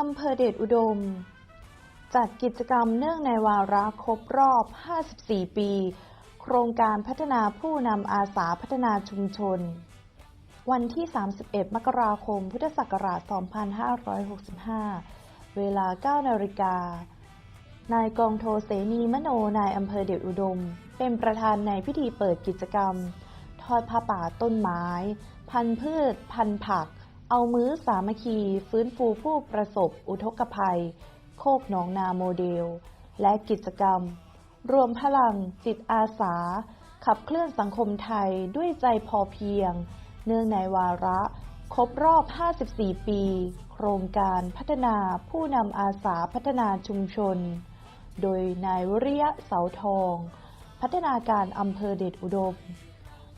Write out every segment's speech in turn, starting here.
อำเภอเดชอุดม จัดกิจกรรมเนื่องในวาระครบรอบ 54 ปี โครงการพัฒนาผู้นำอาสาพัฒนาชุมชน วันที่ 31 มกราคม พุทธศักราช 2565 เวลา 9 นาฬิกา นายกองโทเสนีมโน นายอำเภอเดชอุดม เป็นประธานในพิธีเปิดกิจกรรม ทอดผ้าป่าต้นไม้ พันธุ์พืช พันธุ์ผัก เอามื้อสามัคคีฟื้นฟูผู้ประสบอุทกภัย โคกหนองนาโมเดล และกิจกรรม รวมพลังจิตอาสา ขับเคลื่อนสังคมไทยด้วยใจพอเพียง เนื่องในวาระ ครบรอบ 54 ปี โครงการพัฒนาผู้นำอาสาพัฒนาชุมชน โดยนายวริยะเสาทอง พัฒนาการอำเภอเดชอุดม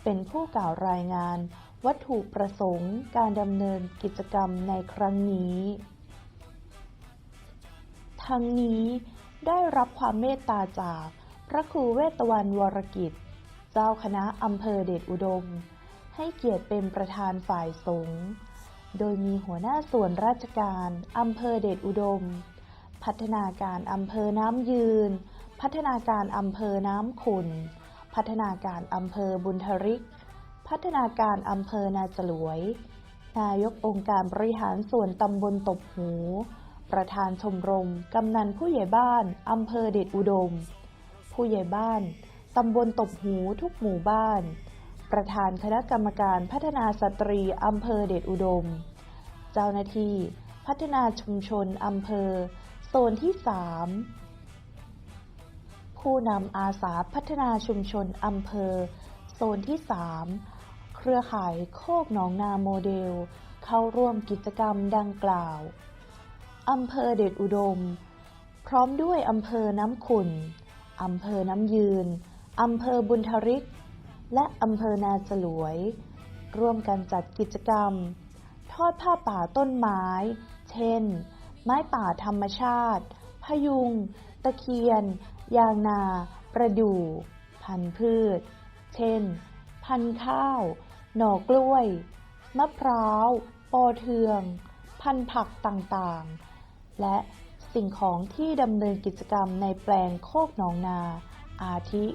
เป็นผู้กล่าวรายงาน วัตถุประสงค์การดำเนินกิจกรรมในครั้งนี้ ทั้งนี้ได้รับความเมตตาจากพระครูเวตวันวรกิจ เจ้าคณะอำเภอเดชอุดม ให้เกียรติเป็นประธานฝ่ายสงฆ์โดยมีหัวหน้าส่วนราชการอำเภอเดชอุดม พัฒนาการอำเภอน้ำยืน พัฒนาการอำเภอน้ำขุนพัฒนาการอำเภอบุญทริก พัฒนาการอำเภอนาจลวย นายกองค์การบริหารส่วนตำบลตบหู ประธานชมรม กำนันผู้ใหญ่บ้านอำเภอเดชอุดม ผู้ใหญ่บ้านตำบลตบหูทุกหมู่บ้าน ประธานคณะกรรมการพัฒนาสตรีอำเภอเดชอุดม เจ้าหน้าที่พัฒนาชุมชนอำเภอ โซนที่ 3 ผู้นำอาสาพัฒนาชุมชนอำเภอ โซนที่ 3 เครือข่ายโคกหนองนาโมเดล เข้าร่วมกิจกรรมดังกล่าว อำเภอเดชอุดม พร้อมด้วยอำเภอน้ำขุ่น อำเภอน้ำยืน อำเภอบุญทริก และอำเภอนาจลวย ร่วมกันจัดกิจกรรม ทอดผ้าป่าต้นไม้ เช่น ไม้ป่าธรรมชาติ พยุง ตะเคียน ยางนา ประดู่ พันธุ์พืช เช่น พันธุ์ข้าว หน่อกล้วย มะพร้าว ปอเทือง พันธุ์ผักต่างๆ และสิ่งของที่ดำเนินกิจกรรมในแปลงโคกหนองนา อาทิ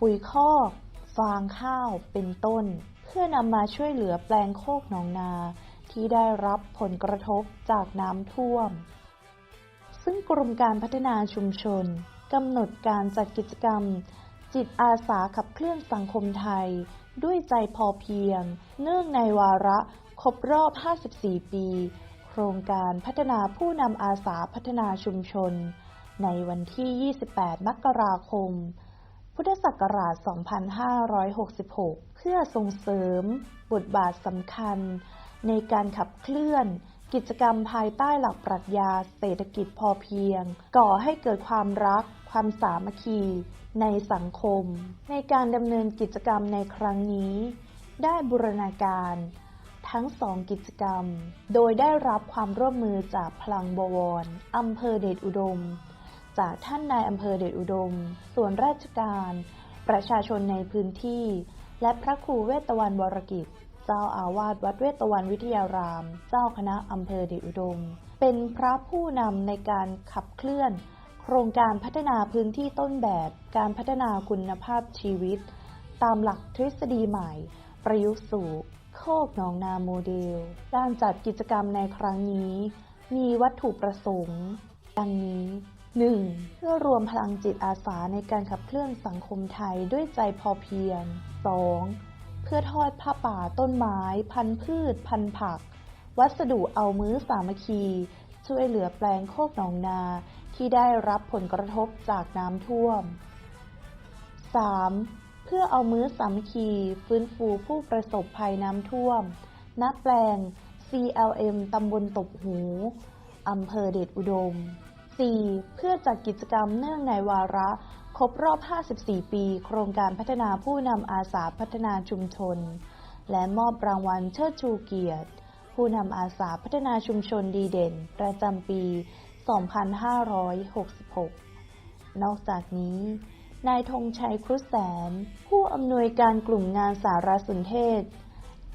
ปุ๋ยคอกฟางข้าวเป็นต้น เพื่อนำมาช่วยเหลือแปลงโคกหนองนาที่ได้รับผลกระทบจากน้ำท่วม ซึ่งกรมการพัฒนาชุมชนกำหนดการจัดกิจกรรม จิตอาสาขับเคลื่อนสังคมไทย ด้วยใจพอเพียง เนื่องในวาระครบรอบ 54 ปี โครงการพัฒนาผู้นำอาสาพัฒนาชุมชน ในวันที่ 28 มกราคม พุทธศักราช 2566 เพื่อส่งเสริม บทบาทสำคัญ ในการขับเคลื่อนกิจกรรมภายใต้หลักปรัชญาเศรษฐกิจพอเพียง ก่อให้เกิดความรัก ความสามัคคีในสังคม ในการดำเนินกิจกรรมในครั้งนี้ ได้บูรณาการ ทั้งสองกิจกรรม โดยได้รับความร่วมมือจากพลังบวรอำเภอเดชอุดม จากท่านนายอำเภอเดชอุดม ส่วนราชการ ประชาชนในพื้นที่ และพระครูเวตวันวรกิจเจ้าอาวาสวัดเวตวันวิทยาราม เจ้าคณะอำเภอเดชอุดม เป็นพระผู้นำในการขับเคลื่อน โครงการพัฒนาพื้นที่ต้นแบบการพัฒนาคุณภาพชีวิต ตามหลักทฤษฎีใหม่ ประยุกต์สู่โคกหนองนาโมเดล การจัดกิจกรรมในครั้งนี้ มีวัตถุประสงค์ ดังนี้ 1. เพื่อรวมพลังจิตอาสาในการขับเคลื่อนสังคมไทยด้วยใจพอเพียง 2. เพื่อทอดผ้าป่าต้นไม้ พันธุ์พืช พันธุ์ผัก วัสดุเอามื้อสามัคคี ช่วยเหลือแปลงโคกหนองนา ที่ได้รับผลกระทบจากน้ำท่วม 3. เพื่อเอามื้อสามัคคีฟื้นฟูผู้ประสบภัยน้ำท่วม ณ แปลง CLM ตำบลตบหู อำเภอเดชอุดม 4. เพื่อจัดกิจกรรมเนื่องในวาระ ครบรอบ 54 ปี โครงการพัฒนาผู้นำอาสาพัฒนาชุมชน และมอบรางวัลเชิดชูเกียรติ ผู้นำอาสาพัฒนาชุมชนดีเด่น ประจำปี 2566 นอกจากนี้ นายธงชัยครุฑแสน ผู้อำนวยการกลุ่มงานสารสนเทศ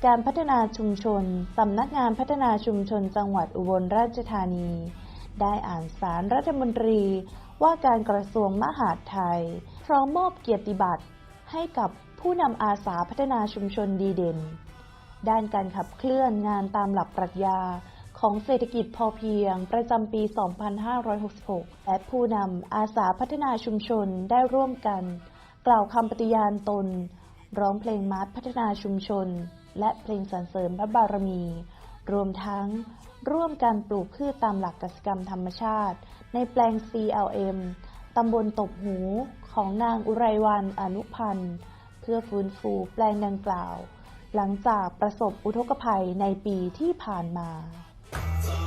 การพัฒนาชุมชน สำนักงานพัฒนาชุมชนจังหวัดอุบลราชธานี ได้อ่านสารรัฐมนตรีว่าการกระทรวงมหาดไทย พร้อมมอบเกียรติบัตรให้กับผู้นำอาสาพัฒนาชุมชนดีเด่น ด้านการขับเคลื่อนงานตามหลักปรัชญา ของเศรษฐกิจพอเพียง ประจำปี 2566 และผู้นำอาสาพัฒนาชุมชนได้ร่วมกัน กล่าวคำปฏิญาณตน ร้องเพลงมาร์ชพัฒนาชุมชน และเพลงสรรเสริญพระบารมี รวมทั้งร่วมการปลูกพืชตามหลักกสิกรรมธรรมชาติ ในแปลง CLM ตำบลตบหูของนางอุไรวันอนุพันธ์ เพื่อฟื้นฟูแปลงดังกล่าว หลังจากประสบอุทกภัยในปีที่ผ่านมา ชุ